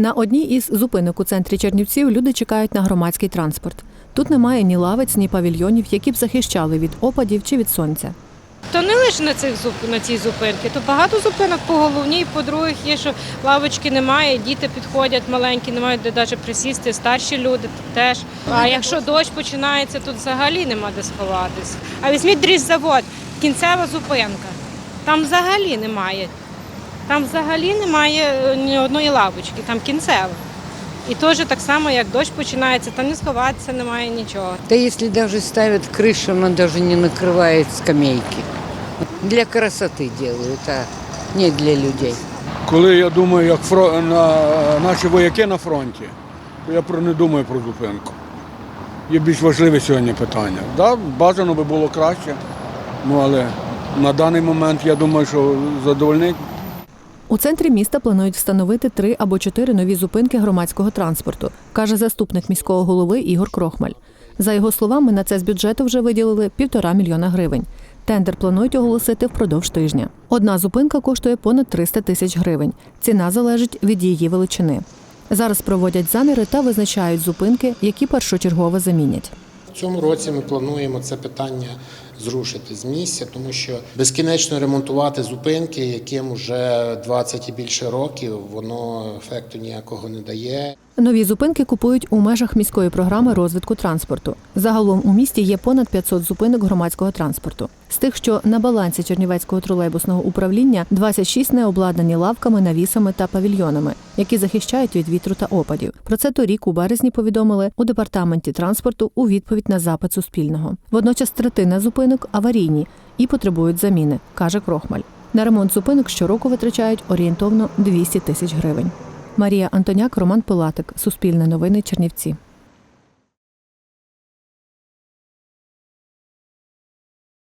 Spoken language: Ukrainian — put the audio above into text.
На одній із зупинок у центрі Чернівців люди чекають на громадський транспорт. Тут немає ні лавець, ні павільйонів, які б захищали від опадів чи від сонця. То не лише на цих на цій зупинці, то багато зупинок по головній, по других є, що лавочки немає, діти підходять маленькі, не мають де навіть присісти, старші люди теж. А якщо дощ починається, тут взагалі нема де сховатись. А візьміть дріжзавод, кінцева зупинка. Там взагалі немає. Там взагалі немає е, ні одної лавочки, там кінцева. І теж так само, як дощ починається, там не сховатися немає нічого. Да если даже ставят крышу, она даже не накрывает скамейки. Для красоты делают, а не для людей. Коли я думаю, як фро... на... наші вояки на фронті, то я про не думаю про зупинку. Є більш важливі сьогодні питання. Да, бажано би було краще, ну але на даний момент я думаю, що задовольнить У центрі міста планують встановити три або чотири нові зупинки громадського транспорту, каже заступник міського голови Ігор Крохмаль. За його словами, на це з бюджету вже виділили півтора мільйона гривень. Тендер планують оголосити впродовж тижня. Одна зупинка коштує понад 300 тисяч гривень. Ціна залежить від її величини. Зараз проводять заміри та визначають зупинки, які першочергово замінять. В цьому році ми плануємо це питання зрушити з місця, тому що безкінечно ремонтувати зупинки, яким вже 20 і більше років, воно ефекту ніякого не дає. Нові зупинки купують у межах міської програми розвитку транспорту. Загалом у місті є понад 500 зупинок громадського транспорту. З тих, що на балансі Чернівецького тролейбусного управління, 26 не обладнані лавками, навісами та павільйонами, які захищають від вітру та опадів. Про це торік у березні повідомили у департаменті транспорту у відповідь на запит Суспільного. Водночас третина зупинок аварійні і потребують заміни, каже Крохмаль. На ремонт зупинок щороку витрачають орієнтовно 200 тисяч гривень. Марія Антоняк, Роман Пилатик, Суспільне новини, Чернівці.